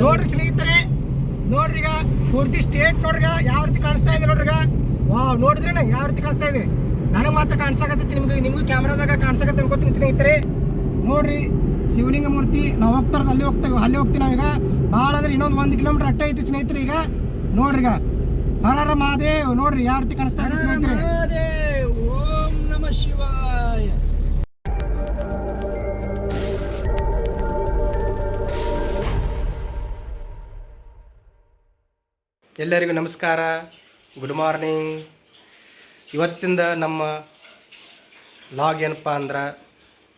ನೋಡ್ರಿ ಸ್ನೇಹಿತರೆ ನೋಡ್ರಿಗ ಈಗ ಪೂರ್ತಿ ಸ್ಟೇಟ್ ನೋಡ್ರಿಗ ಯಾವ ರೀತಿ ಕಾಣಿಸ್ತಾ ಇದೆ ನೋಡ್ರಿಗ ಈಗ. ವಾವ್ ನೋಡಿದ್ರೇನ ಯಾವ ರೀತಿ ಕಾಣಿಸ್ತಾ ಇದೆ. ನನಗೆ ಮಾತ್ರ ಕಾಣಿಸಾಕತ್ತೈತಿ ನಿಮ್ಗೆ ನಿಮಗೂ ಕ್ಯಾಮ್ರಾದಾಗ ಕಾಣಿಸಕತ್ತೆ ಅನ್ಕೋತೀನಿ ಸ್ನೇಹಿತರೆ. ನೋಡ್ರಿ ಶಿವಲಿಂಗ ಮೂರ್ತಿ ನಾವು ಹೋಗ್ತಾ ಇರೋದು ಅಲ್ಲಿ ಹೋಗ್ತೇವೆ ಅಲ್ಲಿ ಹೋಗ್ತೀವಿ ನಾವೀಗ. ಭಾಳ ಅಂದ್ರೆ ಇನ್ನೊಂದು ಒಂದು ಕಿಲೋಮೀಟರ್ ಅಟ್ಟ ಐತಿ ಸ್ನೇಹಿತರೆ ಈಗ. ನೋಡ್ರಿ ಈಗ. ಹರರ ಮಹಾದೇವ್ ನೋಡ್ರಿ ಯಾವ ರೀತಿ ಕಾಣಿಸ್ತಾ ಇದೆ ಸ್ನೇಹಿತರೆ. ಓಂ ನಮ ಶಿವಾಯ. ಎಲ್ಲರಿಗೂ ನಮಸ್ಕಾರ. ಗುಡ್ ಮಾರ್ನಿಂಗ್ ಇವತ್ತಿಂದ ನಮ್ಮ ಲಾಗ್ ಏನಪ್ಪ ಅಂದ್ರೆ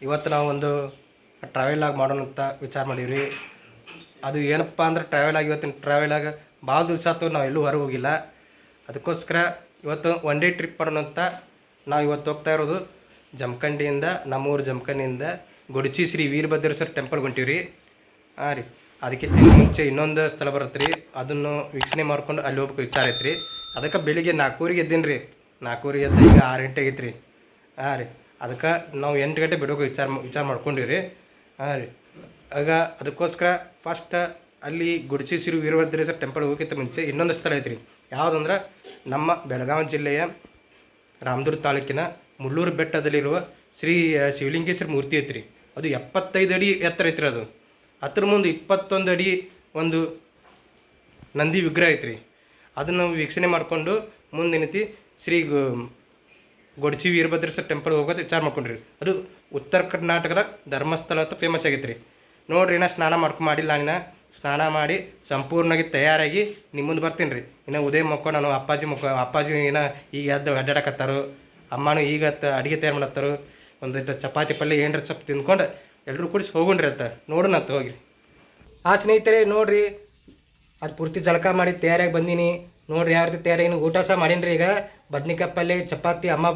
ಇವತ್ತು ನಾವು ಒಂದು ಟ್ರಾವೆಲ್ ಆಗಿ ಮಾಡೋಣ ಅಂತ ವಿಚಾರ ಮಾಡೀವಿ ಅದು ಏನಪ್ಪ ಅಂದ್ರೆ ಟ್ರಾವೆಲ್ ಆಗಿ ಇವತ್ತಿನ ಟ್ರಾವೆಲ್ ಆಗಿ ಭಾಳ ದಿವಸ ಆಯ್ತು ನಾವು ಎಲ್ಲೂ ಹೊರಗೆ ಹೋಗಿಲ್ಲ. ಅದಕ್ಕೋಸ್ಕರ ಇವತ್ತು ಒನ್ ಡೇ ಟ್ರಿಪ್ ಮಾಡೋಣ ಅಂತ ನಾವು ಇವತ್ತು ಹೋಗ್ತಾ ಇರೋದು ಜಮಖಂಡಿಯಿಂದ, ನಮ್ಮೂರು ಜಮಖಂಡಿಯಿಂದ ಗುಡಚಿ ಶ್ರೀ ವೀರಭದ್ರೇಶ್ವರ ಟೆಂಪಲ್ಗೆ ಹೊಂಟೀವಿ ರೀ ಹಾಂ ರೀ. ಅದಕ್ಕಿಂತ ಮುಂಚೆ ಇನ್ನೊಂದು ಸ್ಥಳ ಬರುತ್ತೆ ರೀ ಅದನ್ನು ವೀಕ್ಷಣೆ ಮಾಡ್ಕೊಂಡು ಅಲ್ಲಿ ಹೋಗ್ಬೇಕು, ವಿಚಾರ ಐತೆ ಅದಕ್ಕೆ ಬೆಳಿಗ್ಗೆ ನಾಲ್ಕೂರಿಗೆ ಎದ್ದೀನಿ ರೀ ನಾಲ್ಕೂರಿಗೆ ಎದ್ದು ಈಗ ಆರು ಗಂಟೆ ಆಗೈತೆ ರೀ ಹಾಂ ರೀ. ಅದಕ್ಕೆ ನಾವು ಎಂಟು ಗಂಟೆ ಬಿಡೋಕೆ ವಿಚಾರ ವಿಚಾರ ಮಾಡ್ಕೊಂಡಿವಿ ರೀ ಹಾಂ ರೀ. ಆಗ ಅದಕ್ಕೋಸ್ಕರ ಫಸ್ಟ್ ಅಲ್ಲಿ ಗುಡ್ಚಿ ಶ್ರೀ ವೀರಭದ್ರೇಶ್ವರ ಟೆಂಪಲ್ ಹೋಗೋಕ್ಕಿಂತ ಮುಂಚೆ ಇನ್ನೊಂದು ಸ್ಥಳ ಐತೆ ರೀ ಯಾವುದಂದ್ರೆ ನಮ್ಮ ಬೆಳಗಾವಿ ಜಿಲ್ಲೆಯ ರಾಮದುರ್ಗ ತಾಲೂಕಿನ ಮುಳ್ಳೂರು ಬೆಟ್ಟದಲ್ಲಿರುವ ಶ್ರೀ, ಶಿವಲಿಂಗೇಶ್ವರ ಮೂರ್ತಿ ಐತ್ರಿ. ಅದು ಎಪ್ಪತ್ತೈದು ಅಡಿ ಎತ್ತರ ಐತ್ರಿ ಅದು. ಅದ್ರ ಮುಂದೆ ಇಪ್ಪತ್ತೊಂದು ಅಡಿ ಒಂದು ನಂದಿ ವಿಗ್ರಹ ಐತ್ರಿ. ಅದನ್ನು ವೀಕ್ಷಣೆ ಮಾಡಿಕೊಂಡು ಮುಂದೇನೈತಿ ಶ್ರೀ ಗೊಡಚಿ ವೀರಭದ್ರೇಶ್ವರ ಟೆಂಪಲ್ ಹೋಗೋದು ವಿಚಾರ ಮಾಡ್ಕೊಂಡ್ರಿ. ಅದು ಉತ್ತರ ಕರ್ನಾಟಕದ ಧರ್ಮಸ್ಥಳ ಅಂತ ಫೇಮಸ್ ಆಗೈತೆ ರೀ ನೋಡ್ರಿ ನಾ ಸ್ನಾನ ಮಾಡ್ಕೊ ಮಾಡಿಲ್ಲ ನಾನು ಸ್ನಾನ ಮಾಡಿ ಸಂಪೂರ್ಣವಾಗಿ ತಯಾರಾಗಿ ನಿಮ್ಮ ಬರ್ತೀನಿ ರೀ ಇನ್ನು ಉದಯ ಮಕ್ಕಳು ನಾನು, ಅಪ್ಪಾಜಿ ಮಕ್ಕ ಅಪ್ಪಾಜಿ ಏನೋ ಈಗ ಎದ್ದು ಅಡ್ಡಾಡಕತ್ತಾರು ಅಮ್ಮನೂ ಈಗ ಅಡುಗೆ ತಯಾರು ಮಾಡತ್ತಾರು. ಒಂದಿಟ್ಟು ಚಪಾತಿ ಪಲ್ಯ ಏನರ ಚಪ್ ತಿಂದ್ಕೊಂಡು ಎಲ್ಲರೂ ಕೂಡಿಸಿ ಹೋಗುಣ್ರಿ ಅತ್ತ ನೋಡೋಣ ಅಂತ ಹೋಗಿ. ಆ ಸ್ನೇಹಿತರೆ ನೋಡ್ರಿ ಅದು ಪೂರ್ತಿ ಜಳಕ ಮಾಡಿ ತಯಾರಾಗಿ ಬಂದೀನಿ. ನೋಡ್ರಿ ಯಾವ ರೀತಿ ತಯಾರಾಗಿ ಊಟ ಸಹ ಮಾಡೀನಿ ರೀ ಈಗ. ಬದ್ನಿಕಾಯಿ ಪಲ್ಯ ಚಪಾತಿ ಅಮ್ಮ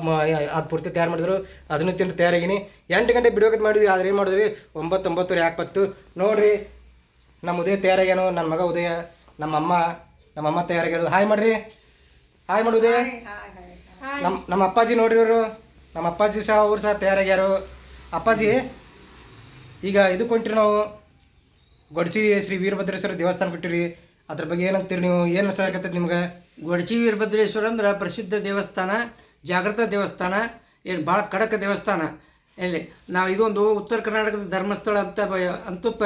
ಅದು ಪೂರ್ತಿ ತಯಾರು ಮಾಡಿದ್ರು. ಅದನ್ನು ತಿಂದು ತಯಾರಾಗಿನಿ. ಎಂಟು ಗಂಟೆ ಬಿಡೋಕೆ ಮಾಡಿದ್ವಿ ಆದ್ರೆ ಏನು ಮಾಡಿದ್ರಿ ಒಂಬತ್ತು ಒಂಬತ್ತು ಯಾಕತ್ತು ನೋಡ್ರಿ ನಮ್ಮ ಉದಯ ತಯಾರಾಗ್ಯಾನು? ನನ್ನ ಮಗ ಉದಯ ನಮ್ಮ ಅಮ್ಮ ನಮ್ಮ ಅಮ್ಮ ತಯಾರಾಗ್ಯಾರು ಹಾಯ್ ಮಾಡ್ರಿ. ಹಾಯ್ ಮಾಡು ಉದಯ. ನಮ್ಮ ನಮ್ಮ ಅಪ್ಪಾಜಿ ನೋಡ್ರಿ ಅವರು ನಮ್ಮ ಅಪ್ಪಾಜಿ ಸಹ ಅವ್ರು ಸಹ ತಯಾರಾಗ್ಯಾರು. ಅಪ್ಪಾಜಿ ಈಗ ಇದು ಕೊಂಟ್ರಿ ನಾವು ಗೊಡ್ಚಿ ಶ್ರೀ ವೀರಭದ್ರೇಶ್ವರ ದೇವಸ್ಥಾನ ಬಿಟ್ಟಿರಿ ಅದ್ರ ಬಗ್ಗೆ ಏನಂತೀರಿ ನೀವು? ಏನು ಅನ್ಸಾಕತ್ತೈತಿ ನಿಮ್ಗೆ? ಗೊಡಚಿ ವೀರಭದ್ರೇಶ್ವರ ಅಂದ್ರೆ ಪ್ರಸಿದ್ಧ ದೇವಸ್ಥಾನ ಜಾಗೃತ ದೇವಸ್ಥಾನ, ಏನು ಭಾಳ ಖಡಕ ದೇವಸ್ಥಾನ. ಎಲ್ಲಿ? ನಾವು ಇದೊಂದು ಉತ್ತರ ಕರ್ನಾಟಕದ ಧರ್ಮಸ್ಥಳ ಅಂತ ಅಂತೂ ಪ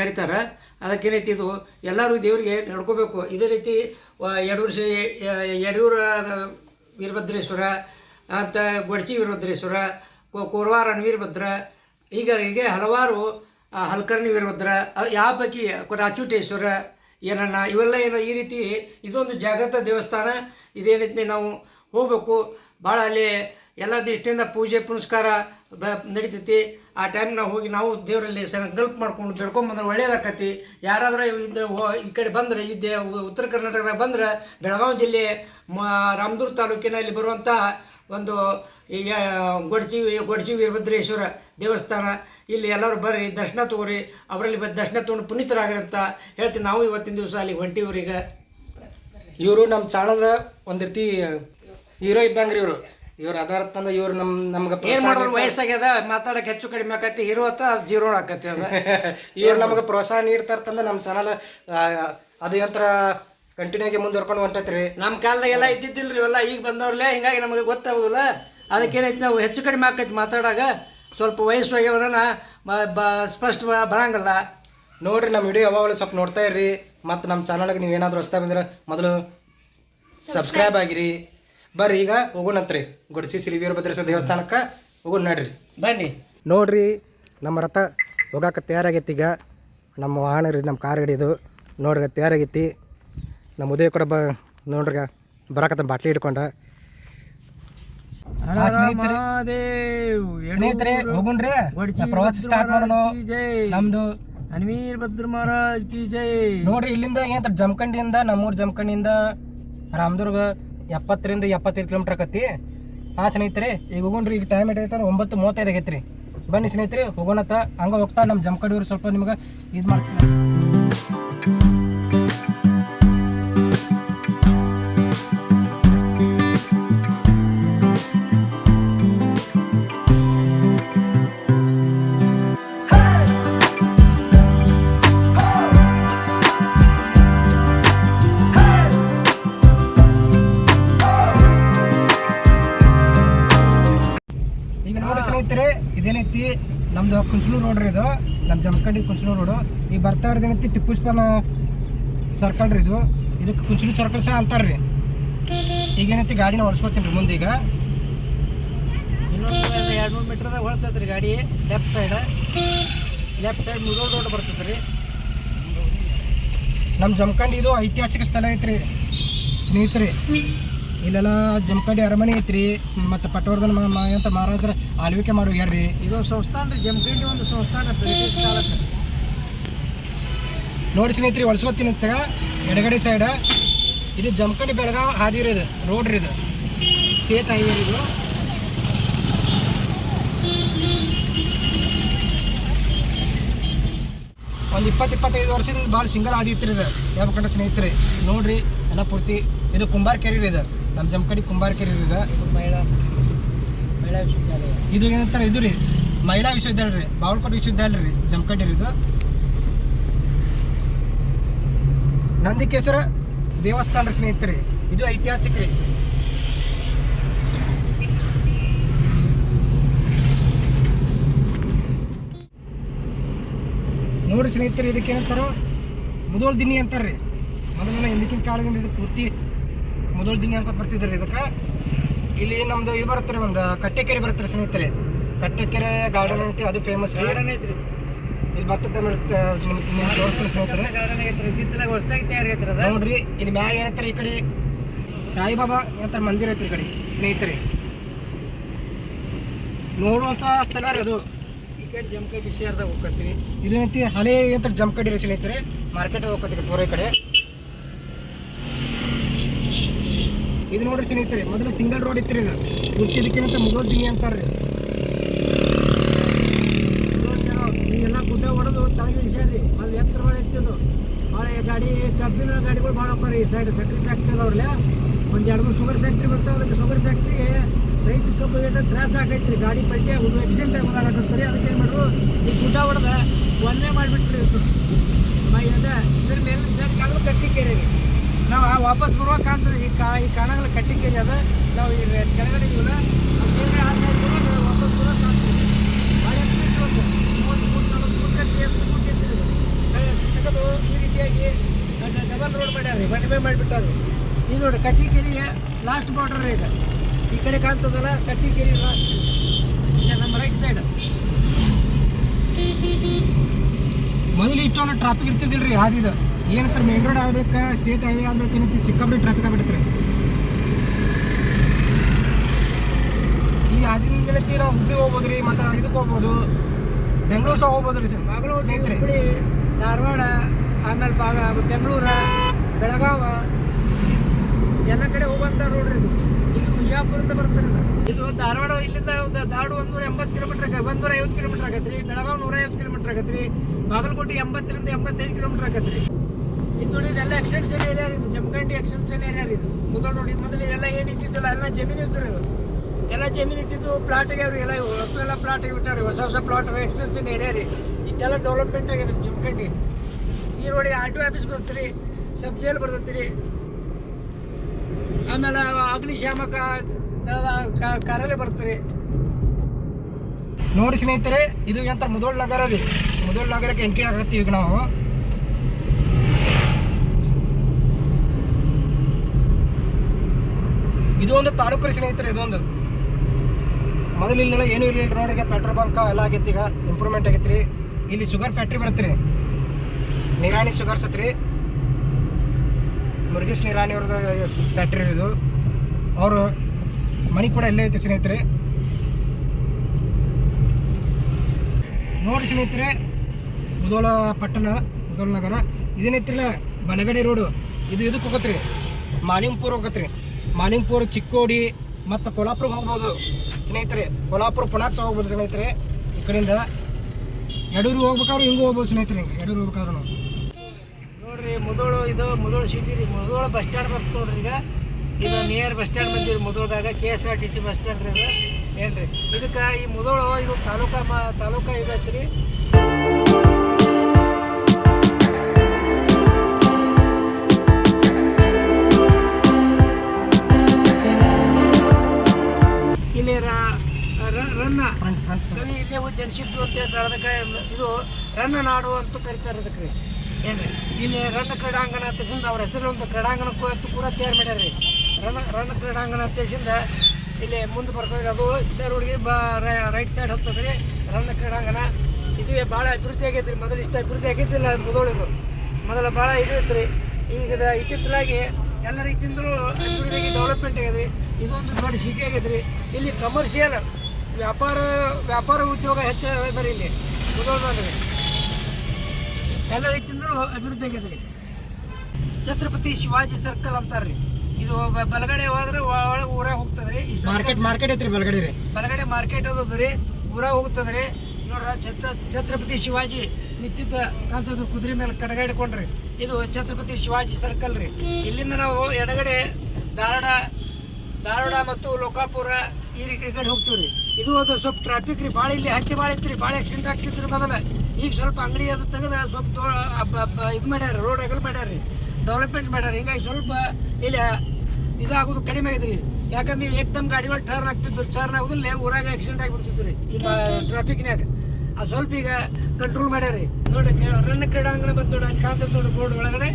ಕರೀತಾರೆ. ಅದಕ್ಕೇನೈತಿ ಇದು? ಎಲ್ಲರೂ ದೇವರಿಗೆ ನಡ್ಕೋಬೇಕು. ಇದೇ ರೀತಿ ಯಡೂರು ಶ್ರೀ ಯಡೂರ ವೀರಭದ್ರೇಶ್ವರ, ಅಂತ ಗೊಡಚಿ ವೀರಭದ್ರೇಶ್ವರ ಕೋರವಾರ ವೀರಭದ್ರ ಈಗ ಹೀಗೆ ಹಲವಾರು ಹಲ್ಕರ್ಣಿ ವೀರಭದ್ರ ಯಾವ ಪೈಕಿ ರಾಚುಟೇಶ್ವರ ಏನನ್ನ ಇವೆಲ್ಲ ಏನೋ ಈ ರೀತಿ ಇದೊಂದು ಜಾಗೃತ ದೇವಸ್ಥಾನ. ಇದೇನೈತಿ ನಾವು ಹೋಗಬೇಕು. ಭಾಳ ಅಲ್ಲಿ ಎಲ್ಲ ದೃಷ್ಟಿಯಿಂದ ಪೂಜೆ, ಪುನಸ್ಕಾರ ಬ, ನಡೀತೈತಿ. ಆ ಟೈಮ್ ನಾವು ಹೋಗಿ ನಾವು ದೇವರಲ್ಲಿ ಸಂಕಲ್ಪ ಮಾಡ್ಕೊಂಡು ಬೆಳ್ಕೊಂಬಂದ್ರೆ ಒಳ್ಳೇದಾಕತಿ. ಯಾರಾದರೂ ಇದ್ದ ಹೋ- ಈ ಕಡೆ ಬಂದರೆ, ಈ ದೇ ಉತ್ತರ ಕರ್ನಾಟಕದಾಗ ಬಂದ್ರೆ ಬೆಳಗಾವಿ ಜಿಲ್ಲೆ, ಮ, ರಾಮದುರ್ಗ ತಾಲೂಕಿನಲ್ಲಿ ಬರುವಂಥ ಒಂದು ಗೊಡ್ಚಿ ಗೊಡ್ಚಿ ವೀರಭದ್ರೇಶ್ವರ ದೇವಸ್ಥಾನ. ಇಲ್ಲಿ ಎಲ್ಲರೂ ಬರ್ರಿ ದರ್ಶನ ತಗೋರಿ ಅವರಲ್ಲಿ ಬಂದು ದರ್ಶನ ತೊಗೊಂಡು ಪುನೀತರಾಗಿರಂತ ಅಂತ ಹೇಳ್ತೀನಿ ನಾವು ಇವತ್ತಿನ ದಿವಸ ಅಲ್ಲಿ ಹೊಂಟಿವ್ರೀಗ. ಇವರು ನಮ್ಮ ಚಾಣದ ಒಂದು ರೀತಿ ಹೀರೋ ಇದ್ದಂಗ್ರಿ ಇವರು. ಇವ್ರು ಅದಾರ ತಂದ ಇವ್ರು ನಮ್ಮ ನಮ್ಗೆ ಏನು ಮಾಡೋರು ವಯಸ್ಸಾಗ್ಯದ ಮಾತಾಡಕ್ಕೆ ಹೆಚ್ಚು ಕಡಿಮೆ ಆಕತಿ ಹೀರೋ ಅತ್ತ ಅದು ಜೀರೋ ಆಕತಿ ಅದ. ಇವ್ರು ನಮಗೆ ಪ್ರೋತ್ಸಾಹ ನೀಡ್ತಾರ ತಂದ ನಮ್ಮ ಚಾನಲ್ ಅದು ಯಂತ್ರ ಕಂಟಿನ್ಯೂ ಆಗಿ ಮುಂದುವರ್ಕೊಂಡು ಹೊಂಟೈತ್ರಿ ನಮ್ಮ ಕಾಲದಾಗೆಲ್ಲ ಇದ್ದಿದ್ದಿಲ್ರಿ ಇವೆಲ್ಲ ಈಗ ಬಂದವ್ರಲ್ಲೇ ಹಿಂಗಾಗಿ ನಮಗೆ ಗೊತ್ತಾಗೋದಿಲ್ಲ. ಅದಕ್ಕೇನೈತಿ ನಾವು ಹೆಚ್ಚು ಕಡಿಮೆ ಆಕೈತಿ ಮಾತಾಡಾಗ ಸ್ವಲ್ಪ ವಯಸ್ಸು ಆಗ್ಯವನ ಬ ಸ್ಪಷ್ಟ ಬರಂಗಲ್ಲ ಬರಂಗಿಲ್ಲ. ನೋಡ್ರಿ ನಮ್ಮ ವಿಡಿಯೋ ಯಾವಾಗಲೂ ಸ್ವಲ್ಪ ನೋಡ್ತಾ ಇರ್ರಿ. ಮತ್ತು ನಮ್ಮ ಚಾನಲ್ಗೆ ನೀವು ಏನಾದರೂ ಹೊಸ್ತಾ ಬಂದ್ರೆ ಮೊದಲು ಸಬ್ಸ್ಕ್ರೈಬ್ ಆಗಿರಿ. ಬರ್ರಿ ಈಗ ಹೋಗೋಣಂತ್ರಿ ಗುಡಿಸಿ ಶ್ರೀ ವೀರಭದ್ರೇಶ್ವರ ದೇವಸ್ಥಾನಕ್ಕೆ ಹೋಗೋಣ ನೋಡ್ರಿ. ಬನ್ನಿ. ನೋಡ್ರಿ ನಮ್ಮ ರಥ ಹೋಗಕ್ಕೆ ತಯಾರಾಗೈತಿ ಈಗ. ನಮ್ಮ ವಾಹನ ರೀ ನಮ್ಮ ಕಾರ್ ಹಿಡಿದು ನೋಡ್ರಿ ತಯಾರಾಗೈತಿ. ನಮ್ಮ ಉದಯ ಕೂಡ ಬ ನೋಡ್ರಿ ಬರಾಕತ್ತ ಬಾಟ್ಲಿ ಹಿಡ್ಕೊಂಡ. ಸ್ನೇಹಿತರೆ ಹೋಗುಣ್ರಿ. ಪ್ರವಾಸ ಸ್ಟಾರ್ಟ್ ನಮ್ದು ಹನುಮೀರ್ ಭದ್ರ ಮಹಾರಾಜ್ ಕಿ ಜೈ. ನೋಡ್ರಿ ಇಲ್ಲಿಂದ ಏನಂತ ಜಮಖಂಡಿಯಿಂದ ನಮ್ಮೂರು ಜಮಖಂಡಿಯಿಂದ ರಾಮದುರ್ಗ ಎಪ್ಪತ್ತರಿಂದ ಎಪ್ಪತ್ತೈದು ಕಿಲೋಮೀಟರ್ ಆಕತಿ ಹಾಂ ಸ್ನೇಹಿತರೆ ಈಗ ಹೋಗೋಣ್ರಿ ಈಗ ಟೈಮ್ ಏಟೈತೆ ಒಂಬತ್ತು ಮೂವತ್ತೈದು ಆಗೈತ್ರಿ. ಬನ್ನಿ ಸ್ನೇಹಿತರೆ ಹೋಗೋಣತ್ತ ಹಂಗೆ ಹೋಗ್ತಾ ನಮ್ಮ ಜಮಖಂಡಿಯವ್ರು ಸ್ವಲ್ಪ ನಿಮ್ಗೆ ಇದು ಮಾಡಿಸ್ತೀನಿ. ನಮ್ದು ಕುಂಚನೂರು ರೋಡ್ ರೀ ಇದು. ನಮ್ಮ ಜಮಖಂಡಿ ಕುಂಚನೂರು ರೋಡು ಈಗ ಬರ್ತಾ ಇರೋದು ಏನೈತಿ ಟಿಪ್ಪು ಸುಲ್ತಾನ ಸರ್ಕಲ್ ರೀ ಇದು. ಇದಕ್ಕೆ ಕುಂಚನೂರು ಸರ್ಕಲ್ ಸಹ ಅಂತಾರೆ ರೀ. ಈಗ ಏನೈತಿ ಗಾಡಿನ ಹೊಡ್ಸ್ಕೊತೀನಿ ರೀ ಮುಂದೆ ಈಗ. ಇನ್ನೊಂದು ಎರಡು ನೂರು ಮೀಟ್ರದಾಗ ಹೊಳ್ತೈತೆ ರೀ ಗಾಡಿ. ಲೆಫ್ಟ್ ಸೈಡ್ ಲೆಫ್ಟ್ ಸೈಡ್ ಮುರೋಡ್ ರೋಡ್ ಬರ್ತೈತೆ ರೀ. ನಮ್ಮ ಜಮಖಂಡಿ ಇದು ಐತಿಹಾಸಿಕ ಸ್ಥಳ ಐತ್ರಿ. ಸ್ನೇಹಿತರೆ. ಇಲ್ಲೆಲ್ಲ ಜಮಖಂಡಿ ಅರಮನೆ ಐತ್ರಿ ಮತ್ತು ಪಟವರ್ಧನ ಅಂತ ಮಹಾರಾಜರ ಆಳ್ವಿಕೆ ಮಾಡಿ ರೀ ಇದು ಸಂಸ್ಥಾನ ರೀ ಜಮಖಂಡಿ ಒಂದು ಸಂಸ್ಥಾನ ಬ್ರಿಟಿಷ್ ಕಾಲಕ್ಕೆ. ನೋಡಿ ಸ್ನೇಹಿತರಿ ಒಳಸ್ಕೊತೀನಿ ಅಂತ ಎಡಗಡೆ ಸೈಡ್ ಇದು ಜಮಖಂಡಿ ಬೆಳಗಾವ್ ಹಾದಿ ರೀ ಇದು ರೋಡ್ ರೀ ಇದು. ಸ್ಟೇಟ್ ಹೈವೇ ಇದು. ಒಂದು ಇಪ್ಪತ್ತು ಇಪ್ಪತ್ತೈದು ವರ್ಷದಿಂದ ಭಾಳ ಸಿಂಗಲ್ ಆದಿತ್ತು ರೀ ಇದು ಹೇಳ್ಬೇಕಂದ್ರೆ ಸ್ನೇಹಿತರೆ? ನೋಡ್ರಿ ಎಲ್ಲ ಪೂರ್ತಿ ಇದು ಕುಂಬಾರ ಕೆರೆ ರೀ ಇದು. ನಮ್ಮ ಜಮಕಡಿ ಕುಂಬಾರ್ಕೆರೆ ಇದೆ ಮಹಿಳಾ ಮಹಿಳಾ ವಿಶ್ವವಿದ್ಯಾಲಯ. ಇದು ಏನಂತಾರೆ? ಇದು ರೀ ಮಹಿಳಾ ವಿಶ್ವವಿದ್ಯಾಲಯ ರೀ ಬಾವಲ್ಕೋಟೆ ವಿಶ್ವವಿದ್ಯಾಲಯ ರೀ ಜಮಕಡಿ ಇರೋದು ಇದು. ನಂದಿಕೇಶ್ವರ ದೇವಸ್ಥಾನ ರೀ ಸ್ನೇಹಿತರೆ ಇದು ಐತಿಹಾಸಿಕ ರೀ. ನೋಡಿ ಸ್ನೇಹಿತರೆ ಇದಕ್ಕೆ ಏನಂತಾರೋ ಮುದೋಲ್ ದಿನಿ ಅಂತಾರೆ ರೀ. ಮೊದಲೆಲ್ಲ ಹಿಂದಿನ ಕಾಲದಿಂದ ಇದು ಪೂರ್ತಿ ಮುದೋಳ್ ದಿನ ಅನ್ಕೊತ ಬರ್ತಿದ್ರಿ ಇದಕ್ಕೆ? ಇಲ್ಲಿ ನಮ್ದು ಇದು ಬರುತ್ತೆ ರೀ ಒಂದು ಕಟ್ಟೆಕೆರೆ ಬರುತ್ತೆ ರೀ ಸ್ನೇಹಿತರೆ. ಕಟ್ಟೆಕೆರೆ ಗಾರ್ಡನ್ ಐತಿ ಅದು ಫೇಮಸ್ ರೀ. ಗಾರ್ಡನ್ ಐತ್ರಿ. ಇಲ್ಲಿ ಬರ್ತದೆ ನಿಮ್ಗೆ ತೋರಿಸ್ತೀನಿ ಸ್ನೇಹಿತರೆ. ನೋಡ್ರಿ ಇಲ್ಲಿ ಮ್ಯಾಗ ಏನಂತಾರೆ ಈ ಕಡೆ? ಸಾಯಿಬಾಬಾ ಏನಂತಾರೆ ಮಂದಿರ ಐತ್ರಿ ಈ ಕಡೆ ಸ್ನೇಹಿತರೆ. ನೋಡುವಂಥ ಸ್ಥಳ ರೀ ಅದು. ಈ ಕಡೆ ಜಮಖಂಡಿ ಶೇರ್ದಾಗ ಹೋಗ್ಕತ್ರಿ. ಇದೇನೈತಿ ಹಳೆ ಏನಂತಾರೆ ಜಮಕಡಿ ರೀ ಸ್ನೇಹಿತರೆ. ಮಾರ್ಕೆಟ್ ಹೋಗ್ತೀವಿ ಪೂರ ಈ ಕಡೆ. ಇದು ನೋಡ್ರಿ ಸ್ನೇಹಿತರೆ, ಮೊದಲು ಸಿಂಗಲ್ ರೋಡ್ ಇತ್ತು ರೀ ಇದು. ಮುಗೋದ್ ದಿನಿ ಅಂತಾರೆ. ರೀ ಈಗೆಲ್ಲ ಗುಡ್ಡ ಹೊಡೆದು ತಳಗಿ ಇಳಿಸ್ಯಾರ್ರಿ ಅದು ಎತ್ತರ ಮಾಡಿ ಇತ್ತಿದ್ದು ಭಾಳ ಗಾಡಿ, ಕಬ್ಬಿನ ಗಾಡಿಗಳು ಭಾಳ ಅಪ್ಪ ರೀ ಸೈಡ್ ಸಕ್ಕರೆ ಫ್ಯಾಕ್ಟ್ರಿ ಅದಾವ್ರಲ್ಲ. ಒಂದು ಎರಡು ಮೂರು ಶುಗರ್ ಫ್ಯಾಕ್ಟ್ರಿ ಬರ್ತಾವೆ. ಅದಕ್ಕೆ ಶುಗರ್ ಫ್ಯಾಕ್ಟ್ರಿ ರೈತ ಕಬ್ಬು ಏಟ ತ್ರಾಸ ಆಗೈತ್ರಿ ಗಾಡಿ ಪಲ್ಟಿ ಒಂದು ಆಕ್ಸಿಡೆಂಟ್ ಆಗೋದಾಗತ್ತರಿ ಅದಕ್ಕೆ ಏನು ಮಾಡ್ರು, ಈ ಗುಡ್ಡ ಹೊಡೆದ ಒಂದೇ ಮಾಡಿಬಿಟ್ರಿ ಮೈ ಅದ, ಇದ್ರ ಮೇಲಿನ ಸೈಡ್ ಕಾಣಲು ಕಟ್ಟಿಕೇರಿ ರೀ. ನಾವು ಆ ವಾಪಸ್ ಬರುವಾಗ ಕಾಣ್ತದೆ, ಈ ಕಾ ಈ ಕಾಣಗಳ ಕಟ್ಟಿಕೇರಿ ಅದ. ನಾವು ಈ ಕೆಳಗಡೆ ಇವಾಗ ಕಾಣ್ತೀವಿ ಈ ಡಬಲ್ ರೋಡ್ ಇದು ನೋಡಿ ಕಟ್ಟಿಕೆರೆಯ ಲಾಸ್ಟ್ ಬಾರ್ಡರ್ ಇದೆ. ಈ ಕಡೆ ಕಾಣ್ತದಲ್ಲ ಕಟ್ಟಿಕೆರೆ ಲಾಸ್ಟ್ ನಮ್ಮ ರೈಟ್ ಸೈಡ್ ಮೊದಲು ಇಷ್ಟೊಂದು ಟ್ರಾಫಿಕ್ ಇರ್ತಿದಿಲ್ರಿ ರೀ ಏನಂತಾರೆ ಮೇನ್ ರೋಡ್ ಆಗ್ಬೇಕು ಸ್ಟೇಟ್ ಹೈವೇ ಆಗ್ಬೇಕು ಏನಂತ ಸಿಕ್ಕಾಪಟ್ಟೆ ಟ್ರಾಫಿಕ್ ಆಗ್ಬಿಡ್ತಾರೆ ಈ ಏನೈತಿ ನಾವು ಹುಬ್ಬಳ್ಳಿ ಹೋಗ್ಬೋದು ರೀ ಮತ್ತು ಇದಕ್ಕೆ ಹೋಗ್ಬೋದು. ಬೆಂಗಳೂರು ಸಹ ಹೋಗ್ಬೋದು ರೀ ಸರ್. ಸ್ನೇಹಿತರೆ. ಧಾರವಾಡ ಆಮೇಲೆ ಭಾಗ ಬೆಂಗಳೂರು ಬೆಳಗಾವ ಎಲ್ಲ ಕಡೆ ಹೋಗುವಂಥ ರೋಡ್ ಇದು. ಇದು ವಿಜಯಪುರದಿಂದ ಬರ್ತಾರೆ ಇದು. ಇದು ಧಾರವಾಡ ಇಲ್ಲಿಂದ ಒಂದು ಧಾರವಾಡ ಒಂದೂರ ಎಂಬತ್ತು ಕಿಲೋಮೀಟರ್ ಒಂದೂರ ಐವತ್ತು ಕಿಲೋಮೀಟರ್ ಆಗತ್ತೆ ರೀ ಬೆಳಗಾವಿ ನೂರ ಐವತ್ತು ಕಿಲೋಮೀಟರ್ ಆಗತ್ತೆ ರೀ ಬಾಗಲಕೋಟೆ ಎಂಬತ್ತರಿಂದ ಎಂಬತ್ತೈದು ಕಿಲೋಮೀಟರ್ ಆಗತ್ತೆ ರೀ ನೋಡಿ ಇದೆಲ್ಲ ಎಕ್ಸ್ಟೆನ್ಷನ್ ಏರಿಯಾ ಇದು. ಜಮಖಂಡಿ ಎಕ್ಸ್ಟೆನ್ಷನ್ ಏರಿಯಾ ಇದು. ಮೊದಲು ನೋಡಿ, ಮೊದಲು ಎಲ್ಲ ಏನು ಇದ್ದಿದ್ದಿಲ್ಲ, ಎಲ್ಲ ಜಮೀನು ಇದ್ದರು ಇದು. ಎಲ್ಲ ಜಮೀನು ಇದ್ದಿದ್ದು ಪ್ಲಾಟ್ ಅವರು ಎಲ್ಲ ಎಲ್ಲ ಪ್ಲಾಟ್ ಬಿಟ್ಟಾರೆ ಹೊಸ ಹೊಸ ಪ್ಲಾಟ್ ಎಕ್ಸ್ಟೆನ್ಷನ್ ಏರಿಯಾ ರೀ. ಇಷ್ಟೆಲ್ಲ ಡೆವಲಪ್ಮೆಂಟ್ ಆಗಿದೆ ಜಮಖಂಡಿ. ಈ ರೋಡಿಗೆ ಆರ್ ಟಿ ಆಫೀಸ್ ಬರ್ತೈತಿ ಸಬ್ ಜೈಲ್ ಬರ್ತೈತಿ ರೀ. ಆಮೇಲೆ ಅಗ್ನಿಶಾಮಕ ಕಾರ್ಯಾಲಯ ಬರ್ತೀರಿ ನೋಡಿ ಸ್ನೇಹಿತರೆ, ಇದು ಎಂತ ಮುದೋಳ್ ನಗರ ರೀ. ಮುದೋಳ್ ನಗರಕ್ಕೆ ಎಂಟ್ರಿ ಆಗತ್ತೀವಿ ಈಗ ನಾವು. ಇದು ಒಂದು ತಾಲೂಕು ಸ್ನೇಹಿತರೆ, ಇದೊಂದು. ಮೊದಲು ಇಲ್ಲೆಲ್ಲ ಏನೂ ಇರಲಿಲ್ಲ ನೋಡ್ರಿ ಪೆಟ್ರೋಲ್ ಬಂಕ್ ಎಲ್ಲ ಆಗೈತಿ, ಈಗ ಇಂಪ್ರೂವ್ಮೆಂಟ್ ಆಗೈತಿ ಇಲ್ಲಿ ಶುಗರ್ ಫ್ಯಾಕ್ಟ್ರಿ ಬರುತ್ತೆ ನಿರಾಣಿ ಶುಗರ್ಸ್ ಸತ್ರಿ. ಮುರುಗೇಶ್ ನಿರಾಣಿ ಅವ್ರದ್ದು ಫ್ಯಾಕ್ಟ್ರಿ ಇದು. ಅವರು ಮನೆ ಕೂಡ ಇಲ್ಲೇ ಐತಿ ಸ್ನೇಹಿತರೆ. ನೋಡಿ ಸ್ನೇಹಿತರೆ, ಮುದೋಳ ಪಟ್ಟಣ, ಮುದೋಳ ನಗರ. ಇದೇನೈತ್ರಿಲ್ಲ? ಬಲಗಡೆ ರೋಡು. ಇದು ಇದಕ್ಕೆ ಹೋಗತ್ರಿ ಮಾಲಿಂಪುರ್ ಹೋಗತ್ರಿ ಮಾಲಿಂಪುರ್ ಚಿಕ್ಕೋಡಿ ಮತ್ತು ಕೊಲ್ಹಾಪುರಕ್ಕೆ ಹೋಗ್ಬೋದು. ಸ್ನೇಹಿತರೆ ಕೊಲ್ಲಾಪುರ ಪುನಾಕ್ಸ ಹೋಗ್ಬೋದು ಸ್ನೇಹಿತರೆ. ಈ ಕಡೆಯಿಂದ ಯಡೂರು ಹೋಗ್ಬೇಕಾದ್ರೆ ಹಿಂಗೆ ಹೋಗ್ಬೋದು ಸ್ನೇಹಿತರೆ ಹಿಂಗೆ ಯಡೂರು ಹೋಗ್ಬೇಕಾದ್ರು ನೋಡ್ರಿ, ಮುದೋಳು ಇದು ಮುದೋಳು ಸಿಟಿ ರೀ. ಮುದೋಳು ಬಸ್ ಸ್ಟ್ಯಾಂಡ್ ಬರ್ತದೆ ನೋಡ್ರಿ ಈಗ. ಇದು ನಿಯರ್ ಬಸ್ ಸ್ಟ್ಯಾಂಡ್ ಬಂದಿರಿ ಮುದೋಳದಾಗ. K S R T C bus stand ರೀ ಇದು ರೀ ಇದಕ್ಕೆ ಈ ಮುದೋಳು ಇದು ತಾಲೂಕಾ ಮಾ ತಾಲೂಕಾ ಇದೈತೆ ರೀ ರನ್ನ ನಾಡು ಅಂತ ಕರಿತಾರೆ ಅದಕ್ಕೆ ಏನ್ರಿ? ಇಲ್ಲಿ ರನ್ನ ಕ್ರೀಡಾಂಗಣ ಹೇಳಿಂದ ಅವ್ರ ಹೆಸರು ಒಂದು ಕ್ರೀಡಾಂಗಣ ಕೂಡ ತಯಾರು ಮಾಡ್ಯಾರ ರೀ. ರನ್ನ ರನ್ನ ಕ್ರೀಡಾಂಗಣ ತೆಗೆದ ಇಲ್ಲಿ ಮುಂದೆ ಬರ್ತದೆ ಅದು ಇದೇ ರೋಡ್ಗೆ ರೈಟ್ ಸೈಡ್ ಹೋಗ್ತದೆ ರೀ ರನ್ನ ಕ್ರೀಡಾಂಗಣ ಇದು ಭಾಳ ಅಭಿವೃದ್ಧಿ ಆಗೈತೆ ರೀ. ಮೊದಲು ಇಷ್ಟು ಅಭಿವೃದ್ಧಿ ಆಗೈತಿಲ್ಲ ಮುದೋಳಿದು ಮೊದಲು ಭಾಳ ಇದು ಇತ್ತು ರೀ. ಈಗ ಇತ್ತಿತ್ತಲಾಗಿ ಎಲ್ಲ ರೀತಿಯಿಂದಲೂ ಅಭಿವೃದ್ಧಿಯಾಗಿ ಡೆವಲಪ್ಮೆಂಟ್ ರೀ. ಇದೊಂದು ದೊಡ್ಡ ಸಿಟಿ ಆಗೈತೆ ರೀ. ಇಲ್ಲಿ ಕಮರ್ಷಿಯಲ್ ವ್ಯಾಪಾರ ವ್ಯಾಪಾರ ಉದ್ಯೋಗ ಹೆಚ್ಚು ಇಲ್ಲಿ. ಮುದೋಳದಾಗ ಎಲ್ಲ ರೀತಿಯಿಂದಲೂ ಅಭಿವೃದ್ಧಿ ಆಗ್ಯದ ರೀ ಛತ್ರಪತಿ ಶಿವಾಜಿ ಸರ್ಕಲ್ ಅಂತಾರ್ರಿ. ಇದು ಬಲಗಡೆ ಹೋದ್ರೆ ಒಳಗೆ ಊರಾಗ ಹೋಗ್ತದೆ ರೀ ಈ ಮಾರ್ಕೆಟ್ ಮಾರ್ಕೆಟ್ ಐತ್ರಿ ಬಲಗಡೆ ರೀ. ಬಲಗಡೆ ಮಾರ್ಕೆಟ್ ಹೋಗೋದು ರೀ ಊರಾಗ ಹೋಗ್ತದೆ ರೀ ನೋಡ್ರ ಛತ್ರ ಛತ್ರಪತಿ ಶಿವಾಜಿ ನಿಂತಿದ್ದ ಕಾಂತದ ಕುದುರೆ ಮೇಲೆ ಕಡಗಾಡಿಕೊಂಡ್ರಿ. ಇದು ಛತ್ರಪತಿ ಶಿವಾಜಿ ಸರ್ಕಲ್ ರೀ. ಇಲ್ಲಿಂದ ನಾವು ಎಡಗಡೆ ಧಾರವಾಡ ಧಾರವಾಡ ಮತ್ತು ಲೋಕಾಪುರ ಈ ರೀತಿ ಈ ಕಡೆ ಹೋಗ್ತೀವಿ ರೀ ಇದು ಅದು ಸ್ವಲ್ಪ ಟ್ರಾಫಿಕ್ ರೀ ಭಾಳ ಇಲ್ಲಿ ಹತ್ತಿ ಭಾಳ ಇತ್ತು ರೀ ಭಾಳ ಆಕ್ಸಿಡೆಂಟ್ ಆಗ್ತಿತ್ತು ರೀ ಮೊದಲ. ಈಗ ಸ್ವಲ್ಪ ಅಂಗಡಿ ಅದು ತೆಗೆದ ಸ್ವಲ್ಪ ತೋ ಇದು ಮಾಡ್ಯಾರ ರೋಡ್ ಅಗಲ್ ಮಾಡ್ಯಾರ ರೀ ಡೆವಲಪ್ಮೆಂಟ್ ಮಾಡ್ಯಾರ ಹಿಂಗಾಗಿ ಸ್ವಲ್ಪ ಇಲ್ಲಿ ಇದಾಗೋದು ಕಡಿಮೆ ಆಗಿದೆ ರೀ ಯಾಕಂದ್ರೆ ಏಕ್ದಮ್ ಗಾಡಿಗಳು ಟರ್ನ್ ಆಗ್ತಿದ್ರು. ಟರ್ನ್ ಆಗೋದಿಲ್ಲ ಊರಾಗ ಆಕ್ಸಿಡೆಂಟ್ ಆಗಿಬಿಡ್ತಿತ್ತು ರೀ ಈ ಟ್ರಾಫಿಕ್ನಾಗ ಅದು ಸ್ವಲ್ಪ ಈಗ ಕಂಟ್ರೋಲ್ ಮಾಡ್ಯಾರಿ ನೋಡಿ ರನ್ನ ಕ್ರೀಡಾಂಗಣ ಬಂದು ನೋಡಿ ಅಲ್ಲಿ ಕಾಂತದ ನೋಡಿ ಬೋರ್ಡ್ ಒಳಗಡೆ.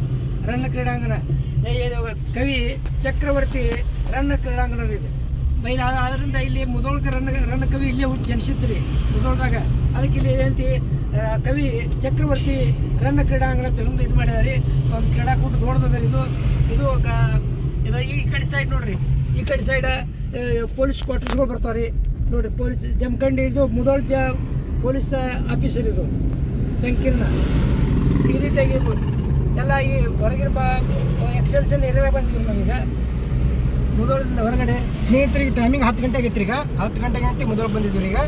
ರನ್ನ ಕ್ರೀಡಾಂಗಣ. ಕವಿ ಚಕ್ರವರ್ತಿ ರನ್ನ ಕ್ರೀಡಾಂಗಣ ರೀ ಇದು. ಮೈನ್ ಅದರಿಂದ ಇಲ್ಲಿ ಮುದೋಳ್ಕ ರನ್ನ ರನ್ನ ಕವಿ ಇಲ್ಲೇ ಹುಟ್ಟು ಜನಿಸಿದ್ರಿ ಮುದೋಳ್ದಾಗ. ಅದಕ್ಕೆ ಇಲ್ಲಿ ಏನಂತಿ ಆ, ಕವಿ ಚಕ್ರವರ್ತಿ ರನ್ನ ಕ್ರೀಡಾಂಗಣ ಅಂತ ಒಂದು ಇದು ಮಾಡಿದಾರೆ ಒಂದು ಕ್ರೀಡಾಕೂಟ ದೊಡ್ಡದ ಇದು ಇದು ಇದು ಈ ಕಡೆ ಸೈಡ್ ನೋಡ್ರಿ. ಈ ಕಡೆ ಸೈಡ್ ಪೊಲೀಸ್ ಕ್ವಾರ್ಟರ್ಸ್ಗಳು ಬರ್ತಾವೆ ರೀ. ನೋಡ್ರಿ ಪೊಲೀಸ್ ಜಮಖಂಡಿ ಇದು ಮುದೋಳ್ ಜ ಪೊಲೀಸ್ ಆಫೀಸರ್ ಇದು, ಸಂಕೀರ್ಣ. ಈ ರೀತಿಯಾಗಿ ಎಲ್ಲ ಈ ಹೊರಗಿನ ಬಾ ಎಕ್ಸ್ಟೆನ್ಷನ್ ಏರಿಯಾದಾಗ ಬಂದಿದ್ದೀವಿ ನಾವೀಗ ಮುದೋಳದಿಂದ ಹೊರಗಡೆ, ಸ್ನೇಹಿತರಿಗೆ ಟೈಮಿಂಗ್ ಹತ್ತು ಗಂಟೆಗೆ ಇತ್ತು ಈಗ ಹತ್ತು ಗಂಟೆಗೆ ಅಂತ ಮುದೋಳ ಬಂದಿದ್ದೀವಿ ಈಗ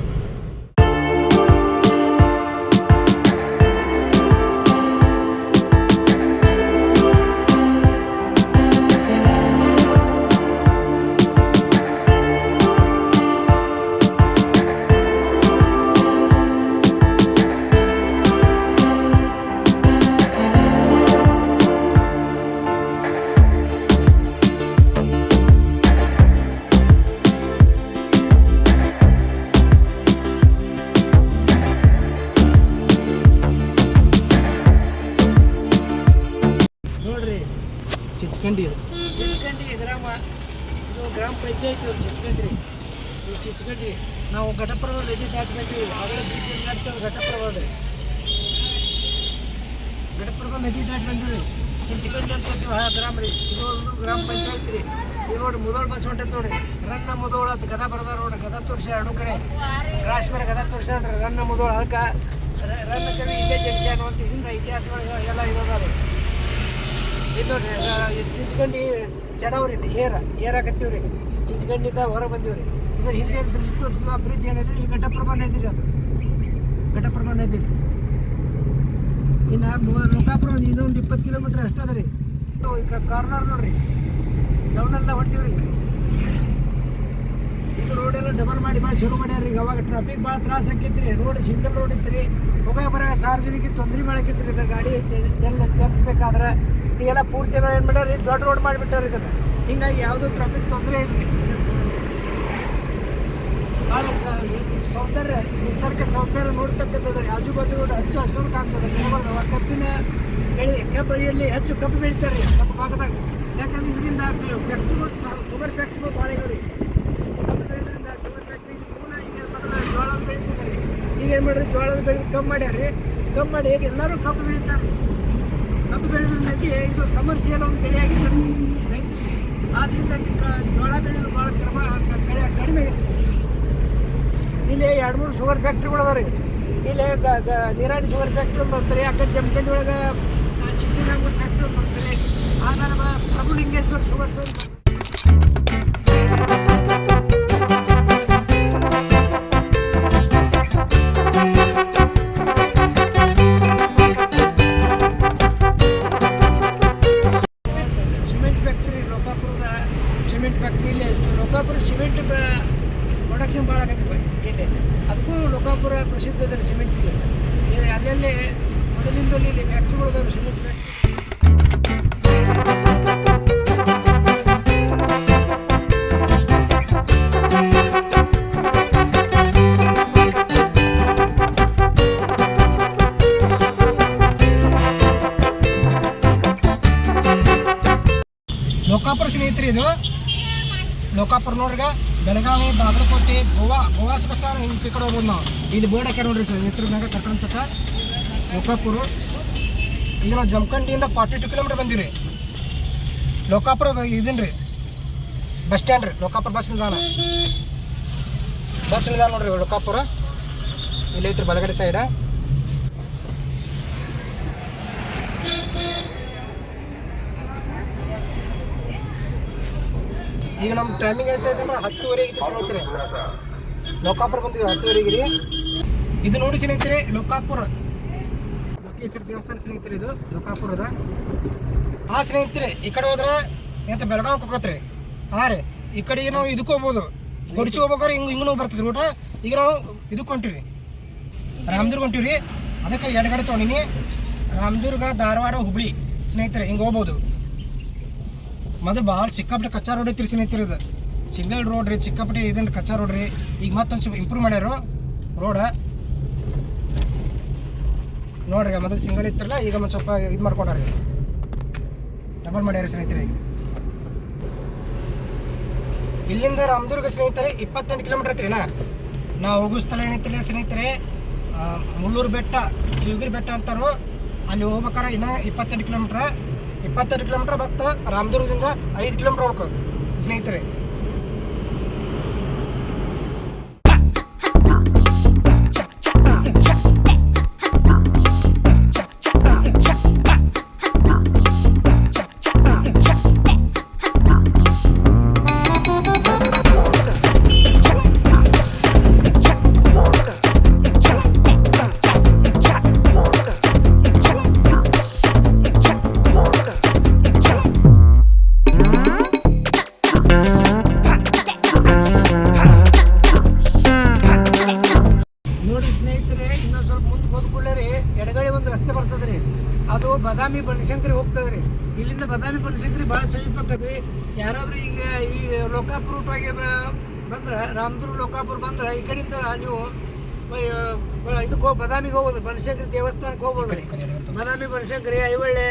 ಚಿಂಚಕಂಡಿ ಅಂತ ಗ್ರಾಮ ರೀ. ಇದು ಗ್ರಾಮ ಪಂಚಾಯತ್ ರೀ. ಇದು ನೋಡಿ ಮುದೋಳ್ ಬಸ್ ಹೊಂಟೈತೆ ನೋಡಿ ರನ್ನ ಮುದೋಳ ಅಂತ ಗದ ಬರ್ದಾರ ನೋಡ್ರಿ. ಗದ ತೋರಿಸಿ ಎರಡು ಕಡೆ. ಕ್ರಾಸ್ ಮೇಲೆ ಗದ ತೋರಿಸ್ರಿ ರನ್ನ ಮುದೋಳ ಅದಕ್ಕೆ. ರನ್ನ ಕಡೆ ಇಲ್ಲೇ ಜನಿಸ್ಯಾನ ಅನ್ನುವಂಥ ಇದರಿಂದ ಇತಿಹಾಸಗಳು ಎಲ್ಲ ಇರೋದಾರು ಇದು ನೋಡ್ರಿ ಇದು ಚಿಂಚ್ಕಂಡಿ ಚಡವ್ರಿ ಇದು. ಏರ. ಏರಾಕತ್ತೀವ್ರಿ ಚಿಂಚ್ಕಂಡಿಂದ ಹೊರ ಬಂದೀವ್ರಿ ಇದ್ರ ಹಿಂದೆ ಬ್ರಿಡ್ಜ್ ತೋರಿಸಿದ ಬ್ರಿಡ್ಜ್ ಏನಿದ್ರಿ ಈ ಘಟಪ್ರಭಾ ನದಿ ರೀ ಅದು. ಘಟಪ್ರಭಾ ನದಿ ರೀ. ಇನ್ನು ಲೋಕಾಪುರ ಇನ್ನೊಂದು ಇಪ್ಪತ್ತು ಕಿಲೋಮೀಟ್ರ್ ಅಷ್ಟೇ ಅದ ರೀ. ಈಗ ಕಾರ್ನರ್ ನೋಡ್ರಿ. ಡೌನಲ್ಲ ಹೊಂಟೀವ್ರಿ. ಈಗ ಇದು ರೋಡ್ ಡಬಲ್ ಮಾಡಿ ಮಾಡಿ ಶುರು ಮಾಡ್ಯಾರ ಈಗ ಅವಾಗ ಟ್ರಾಫಿಕ್ ಭಾಳ ತ್ರಾಸ ಆಕೈತ್ರಿ. ರೋಡ್ ಸಿಂಗಲ್ ರೋಡ್ ಇತ್ತು ರೀ ಹೋಗ ಬರ ಸಾರ್ವಜನಿಕ ತೊಂದರೆ ಮಾಡಕೈತ್ರಿ ಇದು ಗಾಡಿ ಚಲ್ ಚಲಿಸ್ಬೇಕಾದ್ರೆ ಈಗೆಲ್ಲ ಪೂರ್ತಿ ಏನು ಮಾಡ್ಯಾರ ದೊಡ್ಡ ರೋಡ್ ಮಾಡಿಬಿಟ್ಟಾರ ಇದನ್ನು ಹಿಂಗಾಗಿ ಯಾವುದೂ ಟ್ರಾಫಿಕ್ ತೊಂದರೆ ಇಲ್ರಿ. ಭಾಳ ಸೌಂದರ್ಯ, ನಿಸರ್ಗ ಸೌಂದರ್ಯ ನೋಡ್ತಕ್ಕಂಥದ್ದು ಆಜು ಬಾಜು ಹಚ್ಚು ಹಸಿರು ಕಾಣ್ತದೆ. ಗಿಡಗಳು ಕಬ್ಬಿನ ಬೆಳೆ, ಕಬ್ಬಲ್ಲಿ ಹೆಚ್ಚು ಕಬ್ಬು ಬೆಳಿತಾರೆ ರೀ ನಮ್ಮ ಭಾಗದಾಗ. ಯಾಕಂದ್ರೆ ಇದರಿಂದ ಫ್ಯಾಕ್ಟ್ರಿಗಳು ಶುಗರ್ ಫ್ಯಾಕ್ಟ್ರಿಗಳು ಭಾಳ ಇವೆ ರೀ ಕಬ್ಬು ಬೆಳೆದ್ರಿಂದ ಶುಗರ್ ಫ್ಯಾಕ್ಟ್ರಿ ಮೂಲ ಈಗ ಜೋಳದ ಬೆಳಿತಿದ್ದಾರೆ. ರೀ ಈಗ ಏನು ಮಾಡಿದ್ರು ಜೋಳದ ಬೆಳೆ ಕಮ್ಮಿ ಮಾಡ್ಯಾರ ರೀ ಕಮ್ಮಿ ಮಾಡಿ ಈಗ ಎಲ್ಲರೂ ಕಬ್ಬು ಬೆಳೀತಾರೆ ಕಬ್ಬು ಬೆಳೆದ್ರಿಂದಾಗಿ ಇದು ಕಮರ್ಷಿಯಲ್ ಒಂದು ಬೆಳೆ ಆಗಿದೆ. ರೈತರಿಗೆ. ಆದ್ದರಿಂದ ಜೋಳ ಬೆಳೆಯೋದು ಭಾಳ ಕ್ರಮ ಬೆಳೆ ಕಡಿಮೆ ಇಲ್ಲಿ ಎರಡು ಮೂರು ಶುಗರ್ ಫ್ಯಾಕ್ಟ್ರಿಗಳು ಅದಾವ ರೀ. ಇಲ್ಲಿ ಗ ಗ ನೀರಾಣಿ ಶುಗರ್ ಫ್ಯಾಕ್ಟ್ರಿ ಒಂದು ಬರ್ತಾರೆ ಕಡೆ ಜಮಖಂಡಿ ಒಳಗೆ ಶಿಟ್ಟಿನಾಗ ಫ್ಯಾಕ್ಟ್ರಿ ಒಂದು ಬರ್ತಾರೆ ಆಮೇಲೆ ಪ್ರಭು ಲಿಂಗೇಶ್ವರ ಶುಗರ್ಸ್ ಒಂದು ಲೋಕಾಪುರ ನೋಡ್ರಿಗ, ಬೆಳಗಾವಿ, ಬಾಗಲಕೋಟೆ, ಗೋವಾ ಗೋವಾ ಸುಖ ಈ ಕಡೆ ಹೋಗ್ಬೋದು ನಾವು. ಇಲ್ಲಿ ಬೋರ್ಡ್ ನೋಡ್ರಿ ಸರ್ ಎತ್ತರದಾಗ ಚಕ್ರ ತಕ್ಕ ಲೋಕಾಪುರ. ಈಗ ನಾವು ಜಮಖಂಡಿಯಿಂದ ಫಾರ್ಟಿ ಟು ಕಿಲೋಮೀಟರ್ ಬಂದಿರಿ. ಲೋಕಾಪುರ ಇದೀನಿ ರೀ ಬಸ್ ಸ್ಟ್ಯಾಂಡ್ ರೀ, ಲೋಕಾಪುರ ಬಸ್ ನಿಲ್ದಾಣ. ಬಸ್ ನಿಲ್ದಾಣ ನೋಡ್ರಿ ಲೋಕಾಪುರ. ಇಲ್ಲಿ ಐತ್ರಿ ಬಲಗಡೆ ಸೈಡ ಈಗ ನಮ್ಮ ಟೈಮಿಂಗ್ ಅಂದ್ರೆ ಹತ್ತುವರೆಗೆ ಐತೆ ಸ್ನೇಹಿತರೆ. ಲೋಕಾಪುರ ಬಂದಿವಿ ಹತ್ತುವರೆಗೆ ರೀ ಇದು ನೋಡಿ ಸ್ನೇಹಿತರೆ, ಲೋಕಾಪುರ. ಲೋಕೇಶ್ವರ ದೇವಸ್ಥಾನ ಸ್ನೇಹಿತರೆ ಇದು, ಲೋಕಾಪುರದ. ಹಾ ಸ್ನೇಹಿತರೆ, ಈ ಕಡೆ ಹೋದ್ರೆ ಎಂತ ಬೆಳಗಾವ್ ಹೋಗತ್ರಿ ಹಾಂ ರೀ, ಈ ಕಡೆ ನಾವು ಇದಕ್ಕೆ ಹೋಗ್ಬೋದು. ಗೊಡ್ಚಿ ಹೋಗ್ಬೇಕಾದ್ರೆ ಹಿಂಗೆ ಹಿಂಗೂ ಬರ್ತದೆ ಊಟ. ಈಗ ನಾವು ಇದಕ್ಕೆ ಹೊಂಟಿವಿ ರಾಮದುರ್ಗ ಹೊಂಟಿವಿ ಅದಕ್ಕೆ ಎಡಗಡೆ ತೊಗೊಂಡಿನಿ. ರಾಮದುರ್ಗ, ಧಾರವಾಡ, ಹುಬ್ಳಿ ಸ್ನೇಹಿತರೆ, ಹಿಂಗೆ ಹೋಗ್ಬೋದು. ಮೊದಲು ಭಾಳ ಚಿಕ್ಕಾಪಟ್ಟೆ ಕಚ್ಚಾ ರೋಡ್ ಐತ್ರಿ ನಿಂತಿರೋದ ಸಿಂಗಲ್ ರೋಡ್ ರೀ, ಚಿಕ್ಕಾಪಟ್ಟೆ ಇದನ್ನ ಕಚ್ಚಾ ರೋಡ್ ರೀ. ಈಗ ಮತ್ತೊಂದು ಸ್ವಲ್ಪ ಇಂಪ್ರೂವ್ ಮಾಡ್ಯಾರು ರೋಡ. ನೋಡ್ರಿ ಮೊದಲು ಸಿಂಗಲ್ ಇತ್ತಲ್ಲ, ಈಗ ಒಂದು ಸ್ವಲ್ಪ ಇದು ಮಾಡ್ಕೊಂಡಾರಿ ಡಬಲ್ ಮಾಡ್ಯಾರ ಸ್ನೇಹಿತರೆ ಈಗ. ಇಲ್ಲಿಂದ ರಾಮದುರ್ಗ ಸ್ನೇಹಿತರೆ ಇಪ್ಪತ್ತೆಂಟು ಕಿಲೋಮೀಟರ್ ಐತ್ರಿನಾ ನಾ. ಹೋಗೋ ಸ್ಥಳ ಏನೈತಿಲ್ಲ ಸ್ನೇಹಿತರೆ ಮುಳ್ಳೂರು ಬೆಟ್ಟ, ಶಿವಗಿರಿ ಬೆಟ್ಟ ಅಂತಾರೋ, ಅಲ್ಲಿ ಹೋಗ್ಬೇಕಾರೆ ಇನ್ನೂ ಇಪ್ಪತ್ತೆಂಟು ಕಿಲೋಮೀಟ್ರ್ ಇಪ್ಪತ್ತೆಂಟು ಕಿಲೋಮೀಟ್ರ್ ಮತ್ತು ರಾಮದುರ್ಗದಿಂದ ಐದು ಕಿಲೋಮೀಟ್ರ್ ಹೋಗ್ಬೇಕು ಸ್ನೇಹಿತರೆ ರಾಮದುರ್ಗ ಲೋಕಾಪುರ ಬಂದ್ರೆ ಈ ಕಡೆಯಿಂದ ನೀವು ಇದಕ್ಕೆ ಹೋಗಿ ಬದಾಮಿಗೆ ಹೋಗ್ಬೋದು ಬನಶಂಕರಿ ದೇವಸ್ಥಾನಕ್ಕೆ ಹೋಗ್ಬೋದು. ರೀ ಬದಾಮಿ ಬನಶಂಕರಿ ಐವಳ್ಳೆ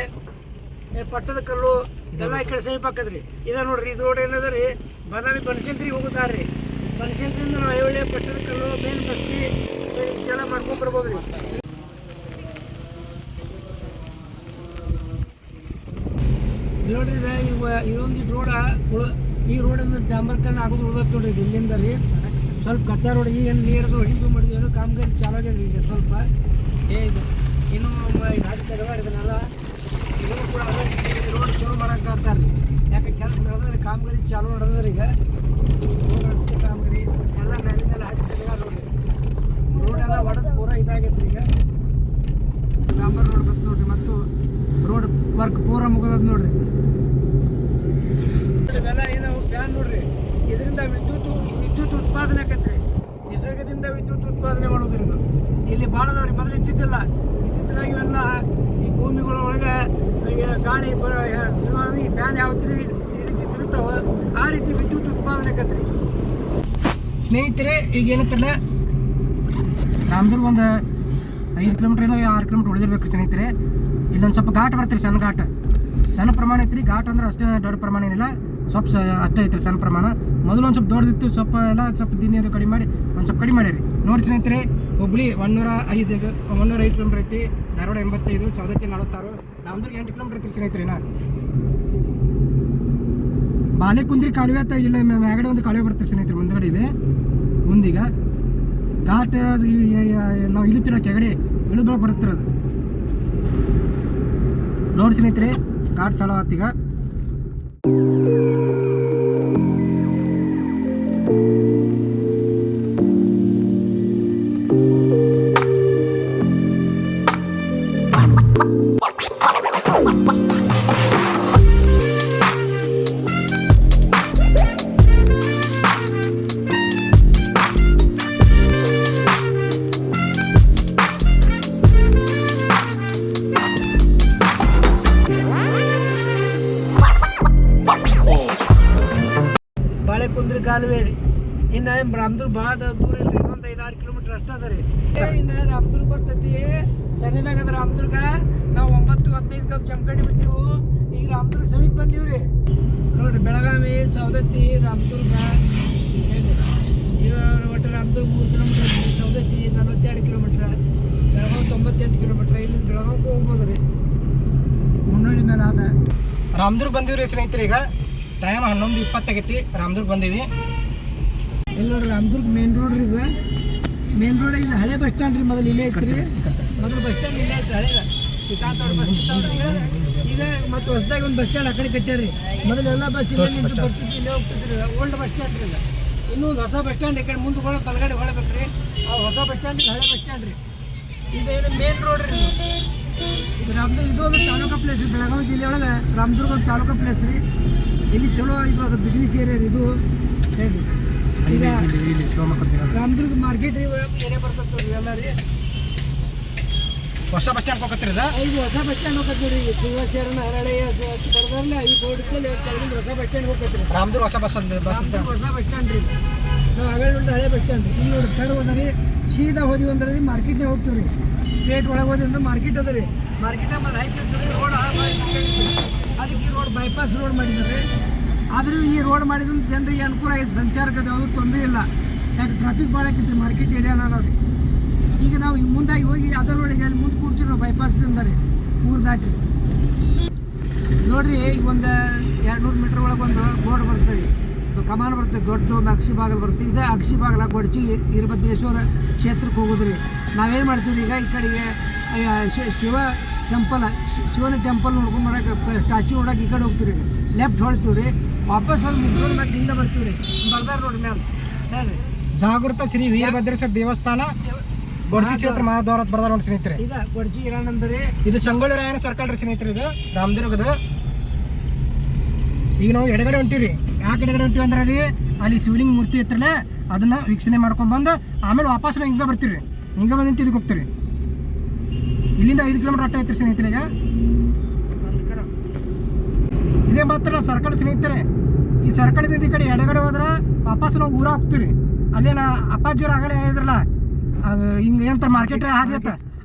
ಏ, ಪಟ್ಟದ ಕಲ್ಲು ಇದೆಲ್ಲ ಈ ಕಡೆ ಸಮೀಪ ಆಕದ್ರಿ ಇದ ನೋಡ್ರಿ ಇದು ರೋಡ್ ಏನದ ರೀ? ಬಾದಾಮಿ ಬನಶಂಕರಿ ಹೋಗುತ್ತಾರೆ. ರೀ ಬನಶಂಕರಿಂದ ನಾವು ಐವಳ್ಳೆ ಪಟ್ಟದ ಕಲ್ಲು ಮೇನ್ ಬಸ್ತಿ ಇದೆಲ್ಲ ಮಾಡ್ಕೊಂಡು ಬರ್ಬೋದು ರೀ. ನೋಡ್ರಿ ಇವ- ಇದೊಂದು ರೋಡ ಈ ರೋಡಿಂದ ಡಾಂಬರ್ಕರಣ ಆಗೋದು ಉಳ್ದತ್ ನೋಡ್ರಿ ಇಲ್ಲಿಂದ ರೀ. ಸ್ವಲ್ಪ ಕಚ್ಚಾ ರೋಡ್ ಈಗ ನೀರದು ಹಿಡಿದು ಮಾಡಿದ್ವಿ ಏನೋ ಕಾಮಗಾರಿ ಚಾಲು ಆಗ್ಯದ ಈಗ ಸ್ವಲ್ಪ. ಏ, ಇದು ಇನ್ನೂ ಗಾಡಿ ತೆಗೆದಾರ ಇದನ್ನೆಲ್ಲ ಇದನ್ನು ಕೂಡ ರೋಡ್ ಚಲೋ ಮಾಡಕ್ಕೆ ಅಂತಾರೆ ಯಾಕೆ ಕೆಲಸ ನಡೆದ್ರೆ ಕಾಮಗಾರಿ ಚಾಲು ನಡೆದ್ರೆ ಈಗ. ರೋಡ್ ರಸ್ತೆ ಕಾಮಗಾರಿ, ಎಲ್ಲ ಮೇಲಿಂದೆಲ್ಲ ಹಾಕಿ ತೆಗೆದಾರ ರೋಡ್ ಎಲ್ಲ ಒಡೆದು ಪೂರ ಇದಾಗೈತೆ ಈಗ. ಡಾಂಬರ್ ರೋಡ್ ಬಂತು ನೋಡ್ರಿ, ಮತ್ತು ರೋಡ್ ವರ್ಕ್ ಪೂರ ಮುಗದದ ನೋಡ್ರಿ. ಏನು ನೋಡ್ರಿ, ಇದರಿಂದ ವಿದ್ಯುತ್ ವಿದ್ಯುತ್ ಉತ್ಪಾದನೆ ಆಕತ್ರಿ. ನಿಸರ್ಗದಿಂದ ವಿದ್ಯುತ್ ಉತ್ಪಾದನೆ ಮಾಡೋದ್ರಿ ಇಲ್ಲಿ ಭಾಳ ಅದಾವ್ರಿ ಮೊದಲು ಇದ್ದಿದ್ದಿಲ್ಲ ಇವೆಲ್ಲ ಈ ಭೂಮಿಗಳ ಒಳಗೆ, ಈಗ ಗಾಳಿ ಬರ ಸುನಾಮಿ, ಫ್ಯಾನ್ ಯಾವತ್ರಿ ಈ ರೀತಿ ಆ ರೀತಿ ವಿದ್ಯುತ್ ಉತ್ಪಾದನೆ ಆಕತ್ರಿ. ಸ್ನೇಹಿತರೆ, ಈಗ ಏನಂತಾರಲ್ಲ, ರಾಮದುರ್ಗ ಒಂದು ಐದು ಕಿಲೋಮೀಟ್ರ್ ಏನೋ ಆರು ಕಿಲೋಮೀಟ್ರ್ ಉಳಿದಿರ್ಬೇಕು ಸ್ನೇಹಿತರೆ. ಇಲ್ಲೊಂದು ಸ್ವಲ್ಪ ಘಾಟ್ ಬರ್ತೀರಿ ಸಣ್ಣ ಘಾಟ್. ಸಣ್ಣ ಪ್ರಮಾಣ ಐತ್ರಿ. ಘಾಟ್ ಅಂದ್ರೆ ಅಷ್ಟೇ ದೊಡ್ಡ ಪ್ರಮಾಣ ಏನಿಲ್ಲ. ಸ್ವಲ್ಪ ಅಷ್ಟೇ ಐತ್ರಿ ಸಣ್ಣ ಪ್ರಮಾಣ. ಮೊದಲು ಒಂದು ಸ್ವಲ್ಪ ದೊಡ್ಡದಿತ್ತು, ಸ್ವಲ್ಪ ಎಲ್ಲ ಸ್ವಲ್ಪ ದಿನ ಅದು ಕಡಿಮೆ ಮಾಡಿ, ಒಂದು ಸ್ವಲ್ಪ ಕಡಿಮೆ ಮಾಡಿರಿ. ನೋಡಿ ಸ್ನೇಹಿತರೆ, ಹುಬ್ಳಿ ಒನ್ನೂರ ಐದು ಒನ್ನೂರ ಐದು ಕಿಲೋಮೀಟ್ರ್ ಐತಿ, ಧಾರವಾಡ ಎಂಬತ್ತೈದು ಸೌದತ್ತಿ ನಲವತ್ತಾರು. ನಮ್ದು ಎಂಟು ಕಿಲೋಮೀಟ್ರ್ ಐತ್ರಿ ಸ್ನೇಹಿತರೆ ನಾ ಬಾಳೆಕುಂದ್ರಿ ಕಾಲುವೆ ಅಂತ ಇಲ್ಲ, ಮ್ಯಾ- ಮ್ಯಾಗಡೆ ಒಂದು ಕಾಲುವೆ ಬರ್ತದೆ ಸ್ನೇಹಿತರೆ, ಮುಂದಗಡೆ ಇದೆ ಮುಂದೀಗ ಘಾಟ್ ನಾವು ಇಳಿತಿರೋ ಕೆಗಡೆ ಇಳಿದೊಳಗೆ ಬರುತ್ತಿರೋದು ನೋಡಿ ಸ್ನೇಹಿತರೆ, ಘಾಟ್ ಚಾಲೋ ಆತೀಗ ರಾಮದುರ್ಗ ಭಾಳ ದೂರ ಇಲ್ಲ ಇನ್ನೊಂದು ಐದಾರು ಕಿಲೋಮೀಟರ್ ಅಷ್ಟ ಅದ ರೀ. ಇನ್ನು ರಾಮದುರ್ಗ ಬರ್ತೈತಿ. ಸನಿನಾಗದ ರಾಮದುರ್ಗ. ನಾವು ಒಂಬತ್ತು ಹದಿನೈದು ಕಾಲ ಚಮಕಡಿ ಬಿಟ್ಟಿವು. ಈಗ ರಾಮದುರ್ಗ ಸಮೀಪ ಬಂದೀವಿ ರೀ ನೋಡ್ರಿ ಬೆಳಗಾವಿ ಸವದತ್ತಿ ರಾಮದುರ್ಗ. ಇವರು ಒಟ್ಟು ರಾಮದುರ್ಗ ಮೂರು ಕಿಲೋಮೀಟರ್ ಸವದತ್ತಿ ನಲವತ್ತೆರಡು ಕಿಲೋಮೀಟ್ರ್ ಬೆಳಗಾವಿ ತೊಂಬತ್ತೆಂಟು ಕಿಲೋಮೀಟ್ರ್ ಇಲ್ಲಿ ಬೆಳಗಾವಿಗೆ ಹೋಗ್ಬೋದು ರೀ. ಮುನ್ನಳ್ಳಿ ಮೇಲೆ ಆದ. ರಾಮದುರ್ಗ ರೀ ಸ್ನೇಹಿತರೆ ಈಗ ಟೈಮ್ ಹನ್ನೊಂದು ಇಪ್ಪತ್ತಾಗೈತಿ ರಾಮದುರ್ಗ ಬಂದೀವಿ. ಇಲ್ಲಿ ನೋಡ್ರಿ ರಾಮದುರ್ಗ ಮೇನ್ ರೋಡ್ ರೀ ಇದು. ಮೇನ್ ರೋಡ್ ಇದು ಹಳೆ ಬಸ್ ಸ್ಟ್ಯಾಂಡ್ ರೀ ಮೊದಲು ಇಲ್ಲೇ ಐತ್ರಿ ಮೊದಲು ಬಸ್ ಸ್ಟ್ಯಾಂಡ್ ಇಲ್ಲೇ ಐತ್ರಿ ಹಳೆ ಶ್ರೀಕಾಂತ್ ಬಸ್ ನಿಂತಾವ್ರಿ ಈಗ. ಈಗ ಮತ್ತೆ ಹೊಸದಾಗಿ ಒಂದು ಬಸ್ ಸ್ಟ್ಯಾಂಡ್ ಆ ಕಡೆ ಕಟ್ಟ್ಯಾರಿ ಮೊದಲೆಲ್ಲ ಬಸ್ ಇಲ್ಲೇ ನಿಂತು ಬರ್ತಿದ್ವಿ ಇಲ್ಲೇ ಹೋಗ್ತಿದ್ರಿ. ಓಲ್ಡ್ ಬಸ್ ಸ್ಟ್ಯಾಂಡ್ ರೀ ಇನ್ನೂ ಒಂದು ಹೊಸ ಬಸ್ ಸ್ಟ್ಯಾಂಡ್ ಈ ಕಡೆ ಮುಂದೆ ಹೊಳ ಬಲಗಡೆ ಹೊಳಬೇಕು ರೀ ಆ ಹೊಸ ಬಸ್ ಸ್ಟ್ಯಾಂಡ್ ಹಳೆ ಬಸ್ ಸ್ಟ್ಯಾಂಡ್ ರೀ. ಇದೇನು ಮೇನ್ ರೋಡ್ ರೀ ಇದು. ಇದು ರಾಮದುರ್ಗ ಇದು ಒಂದು ತಾಲೂಕು ಪ್ಲೇಸ್ ರೀ. ಬೆಳಗಾವಿ ಜಿಲ್ಲೆ ಒಳಗೆ ರಾಮದುರ್ಗ ಒಂದು ತಾಲೂಕು ಪ್ಲೇಸ್ ರೀ. ಇಲ್ಲಿ ಚಲೋ ಇವಾಗ ಬಿಸ್ನೆಸ್ ಏರಿಯಾ ರೀ ಇದು. ಹೇಳಿ ಈಗ ರಾಮದುರ್ಗ ಮಾರ್ಕೆಟ್ ರೀ ಏನೇ ಬರ್ತದೆ ಎಲ್ಲ ರೀ. ಹೊಸ ಬಸ್ ಸ್ಟ್ಯಾಂಡ್ ಹೋಗತ್ತೀರಿ ಈಗ ಹೊಸ ಬಸ್ ಸ್ಟ್ಯಾಂಡ್ ಹೋಗತ್ತೀರಿ ಶಿವಶರಣ ಹರಳೆಯ ಬರ್ದಾರಲ್ಲ ಈ ಬೋರ್ಡ್ ಕೆಳಗಿಂದ ಹೊಸ ಬಸ್ ಸ್ಟ್ಯಾಂಡ್ ಹೋಗತ್ತೆ ರೀ ರಾಮದುರ್ಗ ಹೊಸ ಬಸ್ ಅಂತ ಬಸ್ ಅಂತ. ಹೊಸ ಬಸ್ ಸ್ಟ್ಯಾಂಡ್ ರೀ. ನಾವು ನೋಡಿ ಹಳೆ ಬಸ್ ಸ್ಟ್ಯಾಂಡ್ ರೀ. ಇಲ್ಲಿ ನೋಡಿ ತಡ ಹೋದ ರೀ. ಸೀದಾ ಹೋದಿವಿ ಅಂದ್ರೆ ರೀ ಮಾರ್ಕೆಟ್ನೇ ಹೋಗ್ತೀವಿ ರೀ. ಸ್ಟೇಟ್ ಒಳಗೆ ಅಂದ್ರೆ ಮಾರ್ಕೆಟ್ ಅದ ರೀ. ಮಾರ್ಕೆಟ್ ಮೇಲೆ ಹಾಕಿ ರೋಡ್ ಅದಕ್ಕೆ ರೋಡ್ ಬೈಪಾಸ್ ರೋಡ್ ಮಾಡಿದ್ದಾರೆ ಆದರೂ ಈ ರೋಡ್ ಮಾಡಿದ್ರಿಂದ ಜನರಿಗೆ ಅನುಕೂಲ ಆಗಿದೆ. ಸಂಚಾರಕ್ಕೆ ಯಾವುದೂ ತೊಂದರೆ ಇಲ್ಲ. ಯಾಕೆ ಟ್ರಾಫಿಕ್ ಭಾಳ ಆಕೈತಿ ಮಾರ್ಕೆಟ್ ಏರಿಯಾನ ಅನ್ನೋದು ಈಗ ನಾವು ಈಗ ಮುಂದಾಗಿ ಹೋಗಿ ಅದರ ರೋಡಿಗೆ ಅಲ್ಲಿ ಮುಂದೆ ಕೂಡ್ತೀವಿ ನಾವು ಬೈಪಾಸ್ದಿಂದ ರೀ ಊರು ದಾಟಿ. ನೋಡ್ರಿ, ಈಗ ಒಂದು ಎರಡು ನೂರು ಮೀಟ್ರ್ ಒಳಗೆ ಒಂದು ಬೋರ್ಡ್ ಬರ್ತದೆ. ಕಮಾನ್ ಬರ್ತದೆ ದೊಡ್ಡ ಒಂದು ಅಕ್ಷಿ ಬಾಗಲ್ ಬರ್ತದೆ. ಇದೇ ಅಕ್ಷಿ ಬಾಗಲ ಗೊಡಚಿ ವೀರಭದ್ರೇಶ್ವರ ಕ್ಷೇತ್ರಕ್ಕೆ ಹೋಗೋದ್ರಿ. ನಾವೇನು ಮಾಡ್ತೀವಿ ಈಗ ಈ ಕಡೆಗೆ ಶಿವ ಟೆಂಪಲ್ ಶಿವನ ಟೆಂಪಲ್ ನೋಡ್ಕೊಂಡು ಬರೋಕೆ ಸ್ಟ್ಯಾಚ್ಯೂ ನೋಡೋಕೆ ಈ ಕಡೆ ಹೋಗ್ತೀವಿ. ಲೆಫ್ಟ್ ಹೊಳ್ತೀವಿ ರೀ ವಾಪಸ್ ಅಲ್ಲಿ ಮುಗಿಸೋದು ಮತ್ತೆ ಹಿಂದೆ ಬರ್ತೀವಿ ರೀ. ಬರ್ದಾರ ನೋಡ್ರಿ ಜಾಗೃತ ಶ್ರೀ ವೀರಭದ್ರೇಶ್ವರ ದೇವಸ್ಥಾನ ಗೊಡ್ಜಿ ಕ್ಷೇತ್ರ ಮಹಾದ್ವಾರ ಬರ್ದಾರ ನೋಡಿ ಸ್ನೇಹಿತರೆ. ಈಗ ಗೊಡ್ಜಿ ಇರಾನಂದ್ರೆ ಇದು ಸಂಗೊಳ್ಳಿ ರಾಯನ ಸರ್ಕಲ್ ರೀ ಸ್ನೇಹಿತರೆ ಇದು ರಾಮದುರ್ಗದ. ಈಗ ನಾವು ಎಡಗಡೆ ಹೊಂಟಿವಿ ಯಾಕೆ ಎಡಗಡೆ ಹೊಂಟಿವಿ ಅಂದ್ರೆ ರೀ ಅಲ್ಲಿ ಶಿವಲಿಂಗ ಮೂರ್ತಿ ಇತ್ತಲ್ಲ ಅದನ್ನ ವೀಕ್ಷಣೆ ಮಾಡ್ಕೊಂಡು ಬಂದು ಆಮೇಲೆ ವಾಪಸ್ ನಾವು ಹಿಂಗೆ ಬರ್ತೀವಿ ಹಿಂಗೆ ಬಂದು ನಿಂತು ಇದಕ್ಕೆ ಹೋಗ್ತೀವಿ ಇಲ್ಲಿಂದ ಐದು ಕಿಲೋಮೀಟರ್ ಅಟ್ಟ ಐತ್ರಿ ಸ್ನೇಹಿತರೆ ಈಗ. ಇದೇ ಮಾತ್ರ ಸರ್ಕಲ್ ಸ್ನೇಹಿತರೆ. ಈ ಸರ್ಕಲ್ದಿಂದ ಈ ಕಡೆ ಎಡಗಡೆ ಹೋದ್ರೆ ವಾಪಸ್ ನಾವು ಊರ ಹೋಗ್ತೀವಿ ಅಲ್ಲೇನ ಅಪ್ಪಾಜಿಯವ್ರು ಆಗಲೇ ಹೇಳಿದ್ರಲ್ಲ ಅದು ಹಿಂಗೆ ಏನಂತ ಮಾರ್ಕೆಟ್ ಹಾದಿ